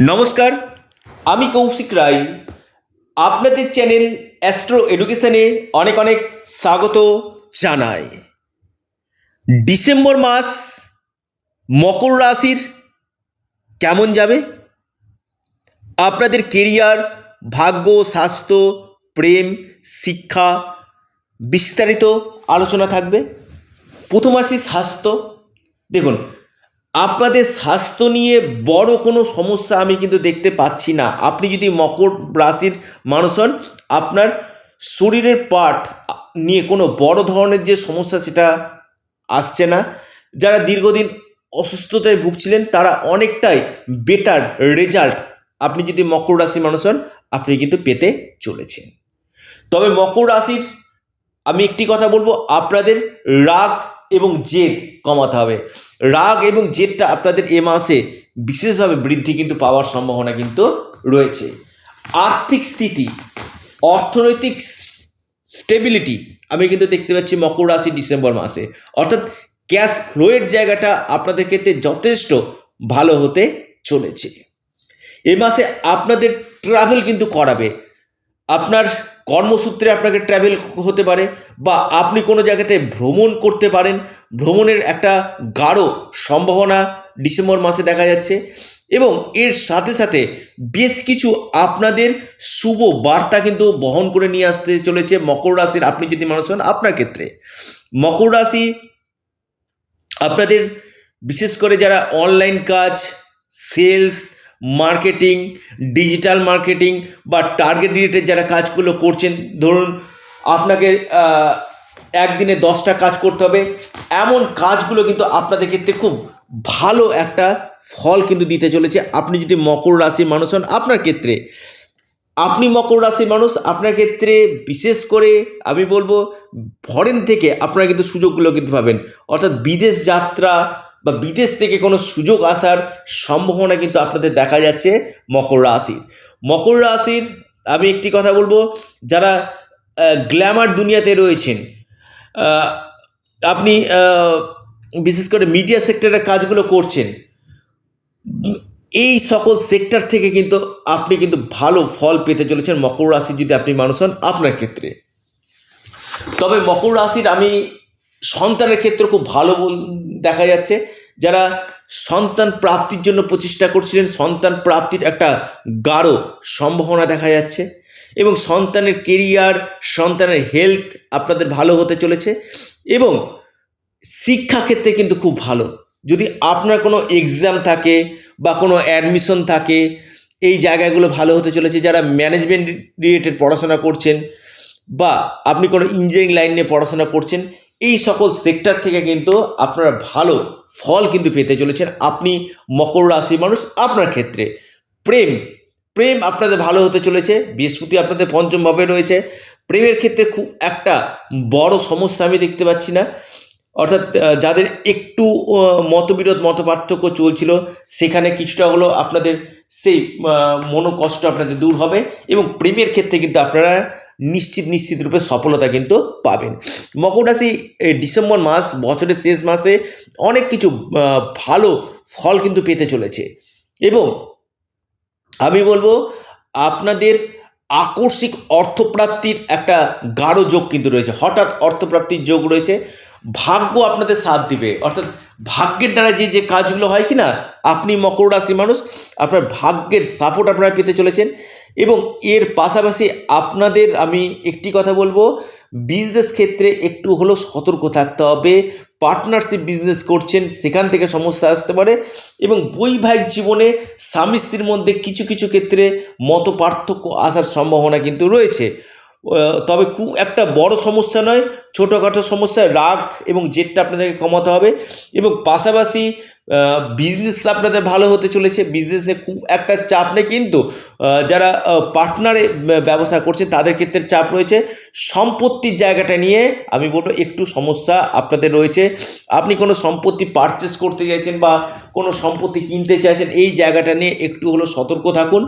নমস্কার, আমি কৌশিক রায়। আপনাদের চ্যানেল অ্যাস্ট্রো এডুকেশনে অনেক অনেক স্বাগত জানাই। ডিসেম্বর মাস, মকর রাশির কেমন যাবে? আপনাদের কেরিয়ার, ভাগ্য, স্বাস্থ্য, প্রেম, শিক্ষা বিস্তারিত আলোচনা থাকবে। প্রথম আসি স্বাস্থ্য। দেখুন আপনাদের স্বাস্থ্য নিয়ে বড় কোনো সমস্যা আমি কিন্তু দেখতে পাচ্ছি না। আপনি যদি মকর রাশির মানুষ হন, আপনার শরীরের পার্ট নিয়ে কোনো বড় ধরনের যে সমস্যা সেটা আসছে না। যারা দীর্ঘদিন অসুস্থতায় ভুগছিলেন, তারা অনেকটাই বেটার রেজাল্ট আপনি যদি মকর রাশির মানুষ হন, আপনি কিন্তু পেতে চলেছেন। তবে মকর রাশির আমি একটি কথা বলব, আপনাদের রাগ এবং জেদ কমাতে হবে। রাগ এবং জেদটা আপনাদের এ মাসে বিশেষভাবে বৃদ্ধি কিন্তু পাওয়ার সম্ভাবনা কিন্তু রয়েছে। আর্থিক স্থিতি, অর্থনৈতিক স্টেবিলিটি আমি কিন্তু দেখতে পাচ্ছি মকর রাশি ডিসেম্বর মাসে। অর্থাৎ ক্যাশ ফ্লোয়ের জায়গাটা আপনাদের ক্ষেত্রে যথেষ্ট ভালো হতে চলেছে। এ মাসে আপনাদের ট্রাভেল কিন্তু করাবে। আপনার কর্মসূত্রে আপনাকে ট্রাভেল হতে পারে বা আপনি কোনো জায়গাতে ভ্রমণ করতে পারেন, ভ্রমণের একটা গাঢ় সম্ভাবনা ডিসেম্বর মাসে দেখা যাচ্ছে এবং এর সাথে সাথে বেশ কিছু আপনাদের শুভ বার্তা কিন্তু বহন করে নিয়ে আসতে চলেছে মকর রাশির, আপনি যদি মানুষ হন আপনার ক্ষেত্রে। মকর রাশি আপনাদের বিশেষ করে যারা অনলাইন কাজ সেলস মার্কেটিং ডিজিটাল মার্কেটিং বা টার্গেট রিলেটেড যারা কাজগুলো করছেন, ধরুন আপনাকে একদিনে দশটা কাজ করতে হবে, এমন কাজগুলো কিন্তু আপনাদের ক্ষেত্রে খুব ভালো একটা ফল কিন্তু দিতে চলেছে। আপনি যদি মকর রাশির মানুষ হন, আপনার ক্ষেত্রে। আপনি মকর রাশির মানুষ, আপনার ক্ষেত্রে বিশেষ করে আমি বলব ফরেন থেকে আপনারা কিন্তু সুযোগগুলো কিন্তু পাবেন। অর্থাৎ বিদেশ যাত্রা বা বিদেশ থেকে কোনো সুযোগ আসার সম্ভাবনা কিন্তু আপনাদের দেখা যাচ্ছে মকর রাশির। মকর রাশির আমি একটি কথা বলব, যারা গ্ল্যামার দুনিয়াতে রয়েছেন আপনি বিশেষ করে মিডিয়া সেক্টরের কাজগুলো করছেন, এই সকল সেক্টর থেকে কিন্তু আপনি কিন্তু ভালো ফল পেতে চলেছেন মকর রাশি যদি আপনি মানুষ হন আপনার ক্ষেত্রে। তবে মকর রাশির আমি সন্তানের ক্ষেত্রে খুব ভালো দেখা যাচ্ছে যারা সন্তান প্রাপ্তির জন্য প্রচেষ্টা করছিলেন, সন্তান প্রাপ্তির একটা গাঢ় সম্ভাবনা দেখা যাচ্ছে এবং সন্তানের কেরিয়ার সন্তানের হেলথ আপনাদের ভালো হতে চলেছে এবং শিক্ষাক্ষেত্রে কিন্তু খুব ভালো। যদি আপনার কোনো এক্সাম থাকে বা কোনো অ্যাডমিশন থাকে, এই জায়গাগুলো ভালো হতে চলেছে, যারা ম্যানেজমেন্ট রিলেটেড পড়াশোনা করছেন বা আপনি কোনো ইঞ্জিনিয়ারিং লাইন নিয়ে পড়াশোনা করছেন এই সকল সেক্টর থেকে কিন্তু আপনারা ভালো ফল কিন্তু পেতে চলেছেন। আপনি মকর রাশির মানুষ আপনার ক্ষেত্রে। প্রেম প্রেম আপনাদের ভালো হতে চলেছে। বৃহস্পতি আপনাদের পঞ্চমভাবে রয়েছে। প্রেমের ক্ষেত্রে খুব একটা বড় সমস্যা আমি দেখতে পাচ্ছি না। অর্থাৎ যাদের একটু মতবিরোধ, মতপার্থক্য চলছিল, সেখানে কিছুটা হলো আপনাদের সেই মনোকষ্ট আপনাদের দূর হবে এবং প্রেমের ক্ষেত্রে কিন্তু আপনারা নিশ্চিত নিশ্চিত রূপে সফলতা কিন্তু পাবেন। মকর রাশি ডিসেম্বর মাস, বছরের শেষ মাসে অনেক কিছু ভালো ফল কিন্তু পেতে চলেছে। এবং আমি বলব, আপনাদের আকস্মিক অর্থপ্রাপ্তির একটা গাঢ় যোগ কিন্তু রয়েছে। হঠাৎ অর্থপ্রাপ্তির যোগ রয়েছে। ভাগ্য আপনাদের সাথ দিবে। অর্থাৎ ভাগ্যের দ্বারা যে যে কাজগুলো হয় কি না আপনি মকর রাশি মানুষ, আপনার ভাগ্যের সাপোর্ট আপনারা পেতে চলেছেন এবং এর পাশাপাশি আপনাদের আমি একটি কথা বলব বিজনেস ক্ষেত্রে একটু হলেও সতর্ক থাকতে হবে। পার্টনারশিপ বিজনেস করছেন, সেখান থেকে সমস্যা আসতে পারে এবং বৈবাহিক জীবনে স্বামী স্ত্রীর মধ্যে কিছু কিছু ক্ষেত্রে মত পার্থক্য আসার সম্ভাবনা কিন্তু রয়েছে। তবে খুব একটা বড় সমস্যা নয় ছোটোখাটো সমস্যা রাগ এবং জেদটা আপনাদেরকে কমাতে হবে এবং পাশাপাশি বিজনেস আপনাদের ভালো হতে চলেছে। বিজনেস নিয়ে খুব একটা চাপ নেই কিন্তু যারা পার্টনারে ব্যবসা করছে তাদের ক্ষেত্রে চাপ রয়েছে। সম্পত্তির জায়গাটা নিয়ে আমি বলব একটু সমস্যা আপনাদের রয়েছে। আপনি কোনো সম্পত্তি পারচেস করতে চাইছেন বা কোনো সম্পত্তি কিনতে চাইছেন, এই জায়গাটা নিয়ে একটু হলো সতর্ক থাকুন।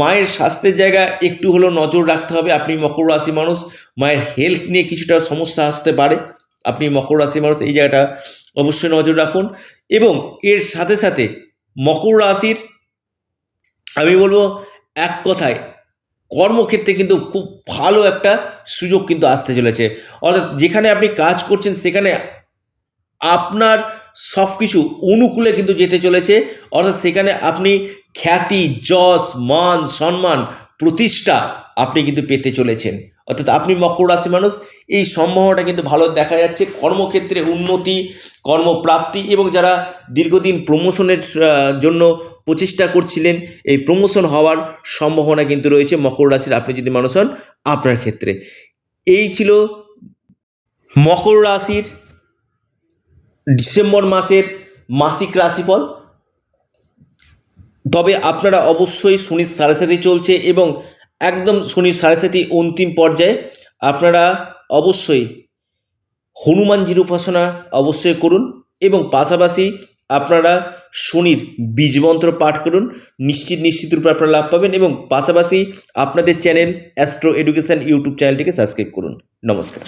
মায়ের স্বাস্থ্যের জায়গা একটু হলো নজর রাখতে হবে। আপনি মকর রাশি মানুষ মায়ের হেলথ নিয়ে কিছুটা সমস্যা আসতে পারে। আপনি মকর রাশি মানুষ, এই জায়গাটা অবশ্যই নজর রাখুন। এবং এর সাথে সাথে মকর রাশির, আমি বলব এক কথায়, কর্মক্ষেত্রে কিন্তু খুব ভালো একটা সুযোগ কিন্তু আসতে চলেছে। অর্থাৎ যেখানে আপনি কাজ করছেন, সেখানে আপনার সব কিছু অনুকূলে কিন্তু যেতে চলেছে। অর্থাৎ সেখানে আপনি খ্যাতি, যশ, মান, সম্মান, প্রতিষ্ঠা আপনি কিন্তু পেতে চলেছেন। অর্থাৎ আপনি মকর রাশি মানুষ, এই সম্ভাবনাটা কিন্তু ভালো দেখা যাচ্ছে। কর্মক্ষেত্রে উন্নতি, কর্মপ্রাপ্তি এবং যারা দীর্ঘদিন প্রমোশনের জন্য প্রচেষ্টা করছিলেন, এই প্রমোশন হওয়ার সম্ভাবনা কিন্তু রয়েছে মকর রাশির আপনি যদি মানুষ হন আপনার ক্ষেত্রে। এই ছিল মকর রাশির ডিসেম্বর মাসের মাসিক রাশিফল। তবে আপনারা অবশ্যই শনির সাড়ে সাথে চলছে এবং একদম শনির সাড়ে সাতি অন্তিম পর্যায়ে আপনারা অবশ্যই হনুমানজির উপাসনা অবশ্যই করুন এবং পাশাপাশি আপনারা শনির বীজ মন্ত্র পাঠ করুন। নিশ্চিত নিশ্চিত রূপে আপনারা লাভ পাবেন এবং পাশাপাশি আপনাদের চ্যানেল অ্যাস্ট্রো এডুকেশান ইউটিউব চ্যানেলটিকে সাবস্ক্রাইব করুন। নমস্কার।